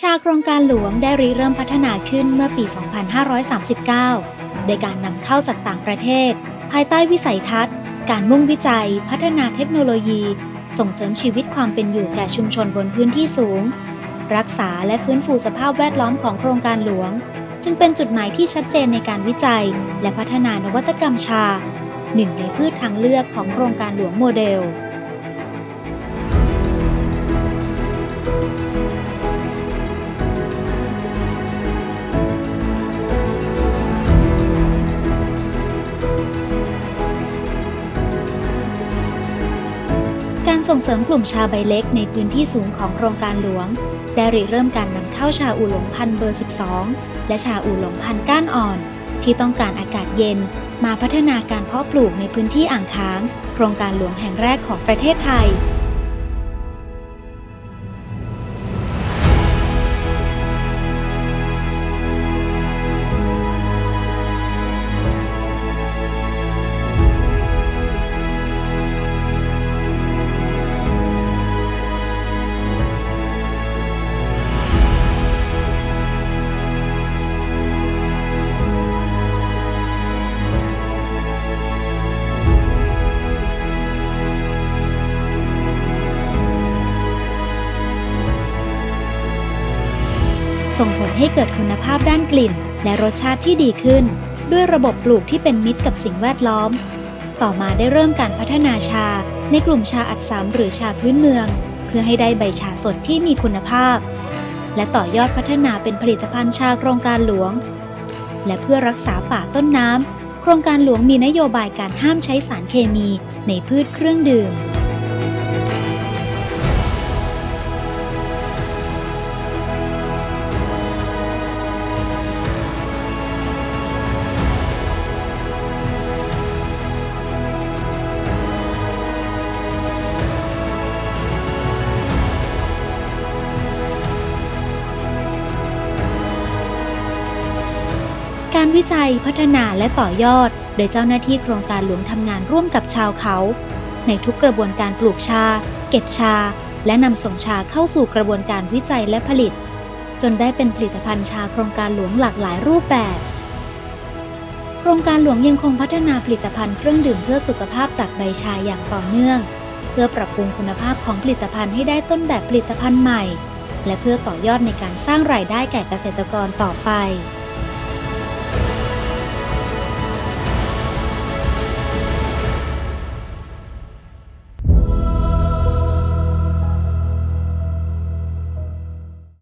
ชาโครงการหลวงได้ริเริ่มพัฒนาขึ้นเมื่อปี 2539 โดยการนำเข้าจากต่างประเทศ ภายใต้วิสัยทัศน์ การมุ่งวิจัย พัฒนาเทคโนโลยี ส่งเสริมชีวิตความเป็นอยู่แก่ชุมชนบนพื้นที่สูง รักษาและฟื้นฟูสภาพแวดล้อมของโครงการหลวง จึงเป็นจุดหมายที่ชัดเจนในการวิจัย และพัฒนานวัตกรรมชา หนึ่งในพืชทางเลือกของโครงการหลวงโมเดล การส่งเสริมกลุ่มชาใบเล็กในพื้นที่สูงของโครงการหลวง ได้ริเริ่มการนำเข้าชาอูหลงพันเบอร์ 12 และชาอูหลงพันก้านอ่อน ที่ต้องการอากาศเย็น มาพัฒนาการเพาะปลูกในพื้นที่อ่างค้าง โครงการหลวงแห่งแรกของประเทศไทย ส่งผลให้เกิดคุณภาพด้านกลิ่น และรสชาติที่ดีขึ้น ด้วยระบบปลูกที่เป็นมิตรกับสิ่งแวดล้อม ต่อมาได้เริ่มการพัฒนาชาในกลุ่มชาอัดสามหรือชาพื้นเมือง เพื่อให้ได้ใบชาสดที่มีคุณภาพ และต่อยอดพัฒนาเป็นผลิตภัณฑ์ชาโครงการหลวง และเพื่อรักษาป่าต้นน้ำโครงการหลวงมีนโยบายการห้ามใช้สารเคมีในพืชเครื่องดื่ม การวิจัยพัฒนาและต่อยอด โดยเจ้าหน้าที่โครงการหลวงทำงานร่วมกับชาวเขา ในทุกกระบวนการปลูกชา เก็บชา และนำส่งชาเข้าสู่กระบวนการวิจัยและผลิต จนได้เป็นผลิตภัณฑ์ชาโครงการหลวงหลากหลายรูปแบบ โครงการหลวงยังคงพัฒนาผลิตภัณฑ์เครื่องดื่มเพื่อสุขภาพจากใบชาอย่างต่อเนื่อง เพื่อปรับปรุงคุณภาพของผลิตภัณฑ์ให้ได้ต้นแบบผลิตภัณฑ์ใหม่ และเพื่อต่อยอดในการสร้างรายได้แก่เกษตรกรต่อไป